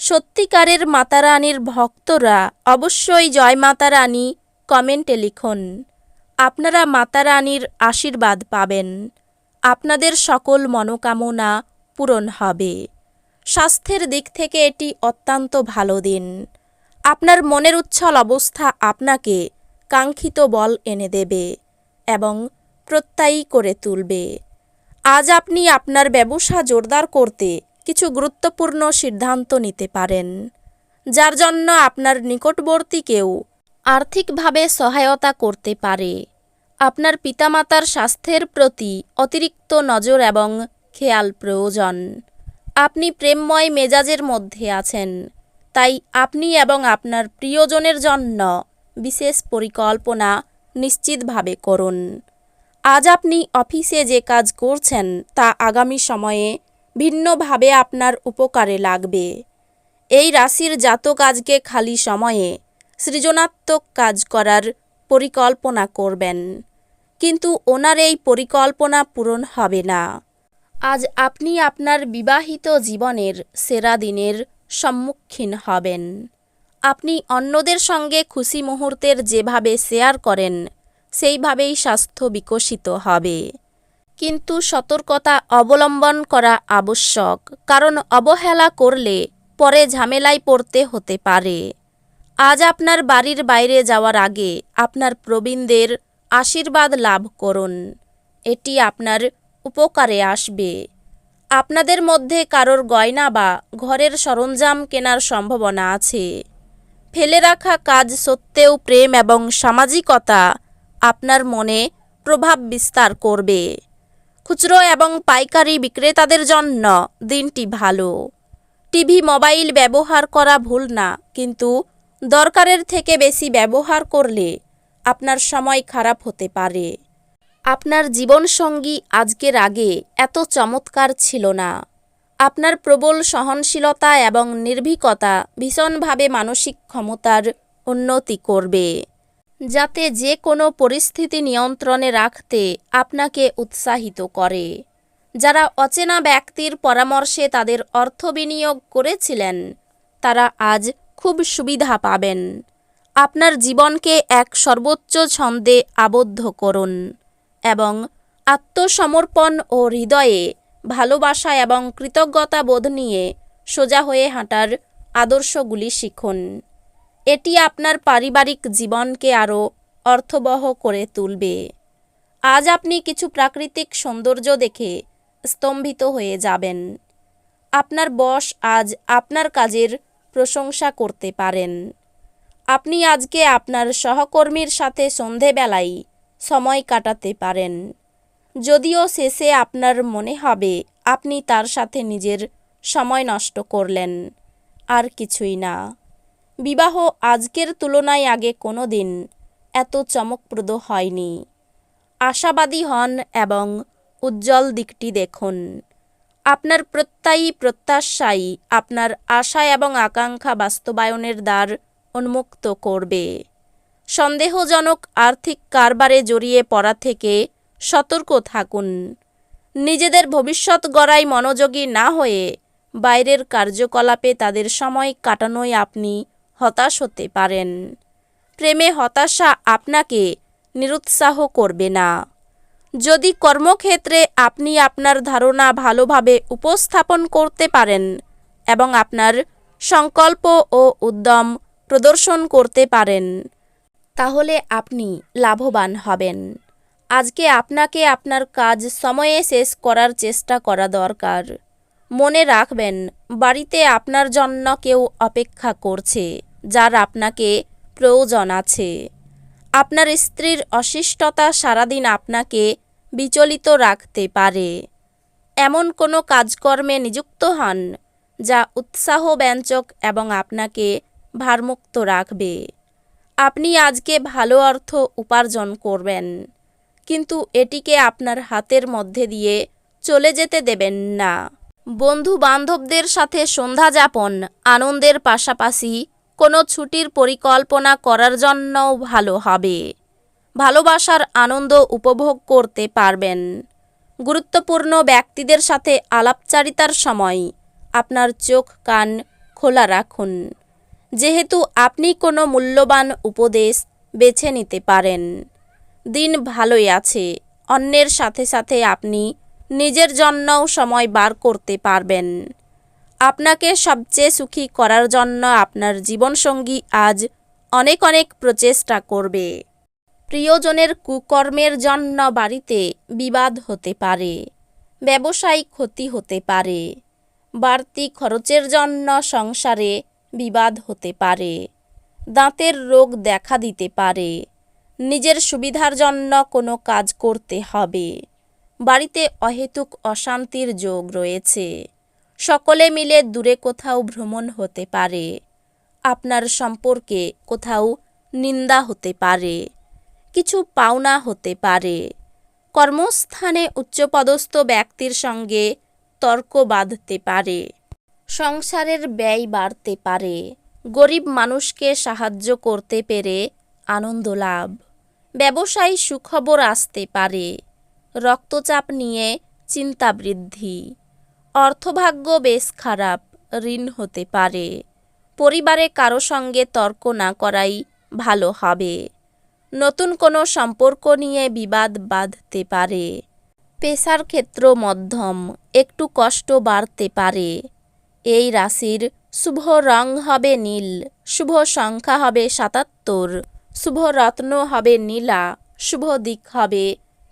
সত্যিকারের মাতারানীর ভক্তরা অবশ্যই জয় মাতারানী কমেন্টে লিখুন। আপনারা মাতারানীর আশীর্বাদ পাবেন। আপনাদের সকল মনোকামনা পূরণ হবে। স্বাস্থ্যের দিক থেকে এটি অত্যন্ত ভালো দিন। আপনার মনের উচ্ছল অবস্থা আপনাকে কাঙ্ক্ষিত বল এনে দেবে এবং প্রত্যয়ী করে তুলবে। আজ আপনি আপনার ব্যবসা জোরদার করতে কিছু গুরুত্বপূর্ণ সিদ্ধান্ত নিতে পারেন, যার জন্য আপনার নিকটবর্তী কেউ আর্থিকভাবে সহায়তা করতে পারে। আপনার পিতামাতার স্বাস্থ্যের প্রতি অতিরিক্ত নজর এবং খেয়াল প্রয়োজন। আপনি প্রেমময় মেজাজের মধ্যে আছেন, তাই আপনি এবং আপনার প্রিয়জনের জন্য বিশেষ পরিকল্পনা নিশ্চিতভাবে করুন। আজ আপনি অফিসে যে কাজ করছেন তা আগামী সময়ে ভিন্নভাবে আপনার উপকারে লাগবে। এই রাশির জাতক আজকে খালি সময়ে সৃজনাত্মক কাজ করার পরিকল্পনা করবেন। কিন্তু ওনার এই পরিকল্পনা পূরণ হবে না। আজ আপনি আপনার বিবাহিত জীবনের সেরা দিনের সম্মুখীন হবেন। আপনি অন্যদের সঙ্গে খুশি মুহূর্তের যেভাবে শেয়ার করেন, সেইভাবেই স্বাস্থ্য বিকশিত হবে। কিন্তু সতর্কতা অবলম্বন করা আবশ্যক, কারণ অবহেলা করলে পরে ঝামেলায় পড়তে হতে পারে। আজ আপনার বাড়ির বাইরে যাওয়ার আগে আপনার প্রবীণদের আশীর্বাদ লাভ করুন। এটি আপনার উপকারে আসবে। আপনাদের মধ্যে কারোর গয়না বা ঘরের সরঞ্জাম কেনার সম্ভাবনা আছে। ফেলে রাখা কাজ সত্ত্বেও প্রেম এবং সামাজিকতা আপনার মনে প্রভাব বিস্তার করবে। খুচরো এবং পাইকারি বিক্রেতাদের জন্য দিনটি ভালো। টিভি, মোবাইল ব্যবহার করা ভুল না, কিন্তু দরকারের থেকে বেশি ব্যবহার করলে আপনার সময় খারাপ হতে পারে। আপনার জীবনসঙ্গী আজকের আগে এত চমৎকার ছিল না। আপনার প্রবল সহনশীলতা এবং নির্ভীকতা ভীষণভাবে মানসিক ক্ষমতার উন্নতি করবে। যাতে যে কোনো পরিস্থিতি নিয়ন্ত্রণে রাখতে আপনাকে উৎসাহিত করে। যারা অচেনা ব্যক্তির পরামর্শে তাদের অর্থ বিনিয়োগ করেছিলেন, তারা আজ খুব সুবিধা পাবেন। আপনার জীবনকে এক সর্বোচ্চ ছন্দে আবদ্ধ করুন এবং আত্মসমর্পণ ও হৃদয়ে ভালোবাসা এবং কৃতজ্ঞতা বোধ নিয়ে সোজা হয়ে হাঁটার আদর্শগুলি শিখুন। এটি আপনার পারিবারিক জীবনকে আরও অর্থবহ করে তুলবে। আজ আপনি কিছু প্রাকৃতিক সৌন্দর্য দেখে স্তম্ভিত হয়ে যাবেন। আপনার বস আজ আপনার কাজের প্রশংসা করতে পারেন। আপনি আজকে আপনার সহকর্মীর সাথে সন্ধেবেলায় সময় কাটাতে পারেন। যদিও শেষে আপনার মনে হবে আপনি তার সাথে নিজের সময় নষ্ট করলেন। আর কিছুই না। বিবাহ আজকের তুলনায় আগে কোনো দিন এত চমকপ্রদ হয়নি। আশাবাদী হন এবং উজ্জ্বল দিকটি দেখুন। আপনার প্রত্যয়ী প্রত্যাশাই আপনার আশা এবং আকাঙ্ক্ষা বাস্তবায়নের দ্বার উন্মুক্ত করবে। সন্দেহজনক আর্থিক কারবারে জড়িয়ে পড়া থেকে সতর্ক থাকুন। নিজেদের ভবিষ্যৎ গড়ায় মনোযোগী না হয়ে বাইরের কার্যকলাপে তাদের সময় কাটানোয় আপনি হতাশ হতে পারেন। প্রেমে হতাশা আপনাকে নিরুৎসাহ করবে না। যদি কর্মক্ষেত্রে আপনি আপনার ধারণা ভালোভাবে উপস্থাপন করতে পারেন এবং আপনার সংকল্প ও উদ্যম প্রদর্শন করতে পারেন, তাহলে আপনি লাভবান হবেন। আজকে আপনাকে আপনার কাজ সময়ে শেষ করার চেষ্টা করা দরকার। মনে রাখবেন, বাড়িতে আপনার জন্য কেউ অপেক্ষা করছে, যার আপনাকে প্রয়োজন আছে। আপনার স্ত্রীর অশিষ্টতা সারাদিন আপনাকে বিচলিত রাখতে পারে। এমন কোনো কাজকর্মে নিযুক্ত হন, যা উৎসাহব্যঞ্জক এবং আপনাকে ভারমুক্ত রাখবে। আপনি আজকে ভালো অর্থ উপার্জন করবেন, কিন্তু এটিকে আপনার হাতের মধ্যে দিয়ে চলে যেতে দেবেন না। বন্ধু বান্ধবদের সাথে সন্ধ্যা যাপন, আনন্দের পাশাপাশি কোনো ছুটির পরিকল্পনা করার জন্যও ভালো হবে। ভালোবাসার আনন্দ উপভোগ করতে পারবেন। গুরুত্বপূর্ণ ব্যক্তিদের সাথে আলাপচারিতার সময় আপনার চোখ, কান খোলা রাখুন। যেহেতু আপনি কোনো মূল্যবান উপদেশ বেছে নিতে পারেন। দিন ভালোই আছে। অন্যের সাথে সাথে আপনি নিজের জন্যও সময় বার করতে পারবেন। আপনাকে সবচেয়ে সুখী করার জন্য আপনার জীবনসঙ্গী আজ অনেক অনেক প্রচেষ্টা করবে। প্রিয়জনের কুকর্মের জন্য বাড়িতে বিবাদ হতে পারে, ব্যবসায়িক ক্ষতি হতে পারে, বাড়তি খরচের জন্য সংসারে বিবাদ হতে পারে, দাঁতের রোগ দেখা দিতে পারে, নিজের সুবিধার জন্য কোনো কাজ করতে হবে। বাড়িতে অহেতুক অশান্তির যোগ রয়েছে। সকলে মিলে দূরে কোথাও ভ্রমণ হতে পারে। আপনার সম্পর্কে কোথাও নিন্দা হতে পারে। কিছু পাওনা হতে পারে। কর্মস্থানে উচ্চপদস্থ ব্যক্তির সঙ্গে তর্ক বাঁধতে পারে। সংসারের ব্যয় বাড়তে পারে। গরিব মানুষকে সাহায্য করতে পেরে আনন্দ লাভ। ব্যবসায়ী সুখবর আসতে পারে। রক্তচাপ নিয়ে চিন্তা বৃদ্ধি। অর্থভাগ্য বেশ খারাপ, ঋণ হতে পারে। পরিবারে কারও সঙ্গে তর্ক না করাই ভালো হবে। নতুন কোনো সম্পর্ক নিয়ে বিবাদ বাঁধতে পারে। পেশার ক্ষেত্র মধ্যম, একটু কষ্ট বাড়তে পারে। এই রাশির শুভ রং হবে নীল, শুভ সংখ্যা হবে সাতাত্তর, শুভ রত্ন হবে নীলা, শুভ দিক হবে